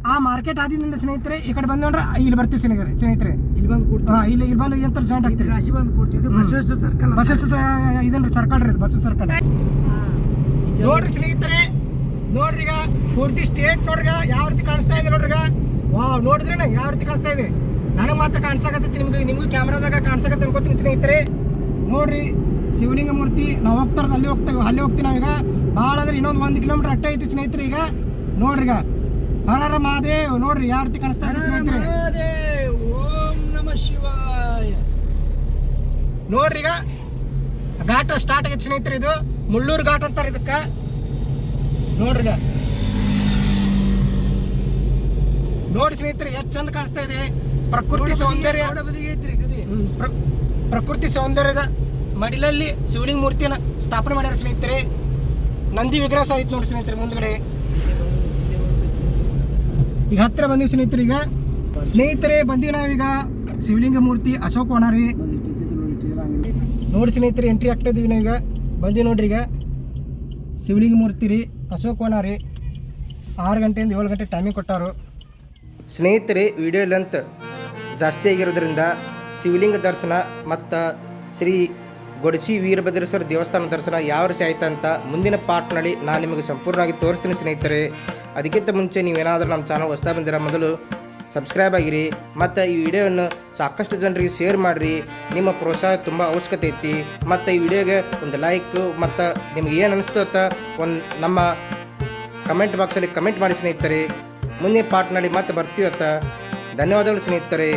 ಆ ಮಾರ್ಕೆಟ್ ಆದಿಂದ ಸ್ನೇಹಿತರೆ ಈ ಕಡೆ ಬಂದ್ರೆ ಇಲ್ಲಿ ಬರ್ತೀವಿ ಸ್ನೇಹಿತರೆ ಸ್ನೇಹಿತರೆ. ಇಲ್ಲಿ ಬಂದು ಕೊಡ್ತೀವಿ. ಇಲ್ಲಿ ಇಲ್ಲಿ ಬಂದು ಏನಂತ ಜಾಯಿಂಟ್ ಆಗ್ತೀವಿ. ರಾಶಿ ಬಂದು ಕೊಡ್ತೀವಿ. ಬಸವೇಶ್ವರ ಸರ್ಕಲ್ ಬಸವೇಶ್ವರ ಇದನ್ರಿ ಸರ್ಕಲ್ ರೀ ಬಸವ ಸರ್ಕಲ್ ನೋಡ್ರಿ ಸ್ನೇಹಿತರೆ ನೋಡ್ರಿ ಈಗ ಪೂರ್ತಿ ಸ್ಟೇಟ್ ನೋಡ್ರಿಗ ಯಾವ ರೀತಿ ಕಾಣಿಸ್ತಾ ಇದೆ ನೋಡ್ರಿ ಈಗ ನೋಡಿದ್ರೆ ನಾ ಯಾವ ರೀತಿ ಕಾಣಿಸ್ತಾ ಇದೆ? ನನಗೆ ಮಾತ್ರ ಕಾಣಿಸಾಕತ್ತೈತಿ ನಿಮ್ಗೆ ನಿಮಗೂ ಕ್ಯಾಮ್ರಾದಾಗ ಕಾಣಿಸಾಕತ್ತೆ ಅನ್ಕೋತೀನಿ ಸ್ನೇಹಿತರೆ. ನೋಡ್ರಿ ಶಿವಲಿಂಗ ಮೂರ್ತಿ ನಾವು ಹೋಗ್ತಾರದು ಅಲ್ಲಿ ಹೋಗ್ತೇವೆ ಅಲ್ಲಿ ಹೋಗ್ತೀವಿ ನಾವೀಗ. ಭಾಳ ಅಂದ್ರೆ ಇನ್ನೊಂದು ಒಂದು ಕಿಲೋಮೀಟರ್ ಅಟ್ಟ ಐತಿ ಸ್ನೇಹಿತರೆ ಈಗ. ನೋಡ್ರಿ ಈಗ ಹರರ ಮಹಾದೇವ್. ನೋಡ್ರಿ ಯಾವ ರೀತಿ ಕಾಣಿಸ್ತಾ ಇದೆ ಸ್ನೇಹಿತರೆ. ಓಂ ನಮ ಶಿವಾಯ. ನೋಡ್ರಿ ಈಗ ಘಾಟ ಸ್ಟಾರ್ಟ್ ಆಗೈತೆ ಸ್ನೇಹಿತರೆ ಇದು. ಮುಳ್ಳೂರು ಘಾಟ್ ಅಂತಾರೆ ಇದಕ್ಕೆ. ನೋಡ್ರಿ ಈಗ ನೋಡಿ ಸ್ನೇಹಿತರೆ ಎಷ್ಟು ಚಂದ ಕಾಣಿಸ್ತಾ ಇದೆ. ಪ್ರಕೃತಿ ಸೌಂದರ್ಯ. ಪ್ರಕೃತಿ ಸೌಂದರ್ಯದ ಮಡಿಲಲ್ಲಿ ಶಿವಲಿಂಗ ಮೂರ್ತಿಯನ್ನು ಸ್ಥಾಪನೆ ಮಾಡ್ಯಾರ ಸ್ನೇಹಿತರೆ. ನಂದಿ ವಿಗ್ರಹ ಸಹ ಇತ್ತು ನೋಡಿ ಸ್ನೇಹಿತರೆ ಮುಂದ್ಗಡೆ. ಈಗ ಹತ್ತಿರ ಬಂದಿವಿ ಸ್ನೇಹಿತರೆ ಈಗ. ಸ್ನೇಹಿತರೆ ಬಂದೀವಿ ನಾವೀಗ ಶಿವಲಿಂಗ ಮೂರ್ತಿ ಅಶೋಕ್ ರೀ ನೋಡಿ ಸ್ನೇಹಿತರೆ ಎಂಟ್ರಿ ಆಗ್ತಾ ಇದೀವಿ ನಾವೀಗ. ಬಂದೀವಿ ನೋಡ್ರಿ ಈಗ. ಶಿವಲಿಂಗ ಮೂರ್ತಿ ರೀ ಅಶೋಕ್ ರೀ ಆರು ಗಂಟೆಯಿಂದ ಏಳು ಗಂಟೆ ಟೈಮಿಂಗ್ ಕೊಟ್ಟಾರು. ಸ್ನೇಹಿತರೆ ವಿಡಿಯೋ ಲೆಂತ್ ಜಾಸ್ತಿ ಆಗಿರೋದ್ರಿಂದ ಶಿವಲಿಂಗ ದರ್ಶನ ಮತ್ತು ಶ್ರೀ ಗೊಡಚಿ ವೀರಭದ್ರೇಶ್ವರ ದೇವಸ್ಥಾನ ದರ್ಶನ ಯಾವ ರೀತಿ ಆಯ್ತು ಅಂತ ಮುಂದಿನ ಪಾರ್ಟ್ನಲ್ಲಿ ನಾನು ನಿಮಗೆ ಸಂಪೂರ್ಣವಾಗಿ ತೋರಿಸ್ತೀನಿ ಸ್ನೇಹಿತರೆ. ಅದಕ್ಕಿಂತ ಮುಂಚೆ ನೀವೇನಾದರೂ ನಮ್ಮ ಚಾನಲ್ ಹೊಸ್ತಾ ಬಂದಿರ, ಮೊದಲು ಸಬ್ಸ್ಕ್ರೈಬ್ ಆಗಿರಿ ಮತ್ತು ಈ ವಿಡಿಯೋವನ್ನು ಸಾಕಷ್ಟು ಜನರಿಗೆ ಶೇರ್ ಮಾಡಿರಿ. ನಿಮ್ಮ ಪ್ರೋತ್ಸಾಹ ತುಂಬ ಅವಶ್ಯಕತೆ ಐತಿ. ಮತ್ತು ಈ ವಿಡಿಯೋಗೆ ಒಂದು ಲೈಕ್ ಮತ್ತು ನಿಮ್ಗೆ ಏನು ಅನಿಸ್ತು ಒಂದು ನಮ್ಮ ಕಮೆಂಟ್ ಬಾಕ್ಸಲ್ಲಿ ಕಮೆಂಟ್ ಮಾಡಿ ಸ್ನೇಹಿತರೆ. ಮುಂದಿನ ಪಾರ್ಟ್ನಲ್ಲಿ ಮತ್ತೆ ಬರ್ತೀವತ್ತ ಧನ್ಯವಾದಗಳು ಸ್ನೇಹಿತರೆ.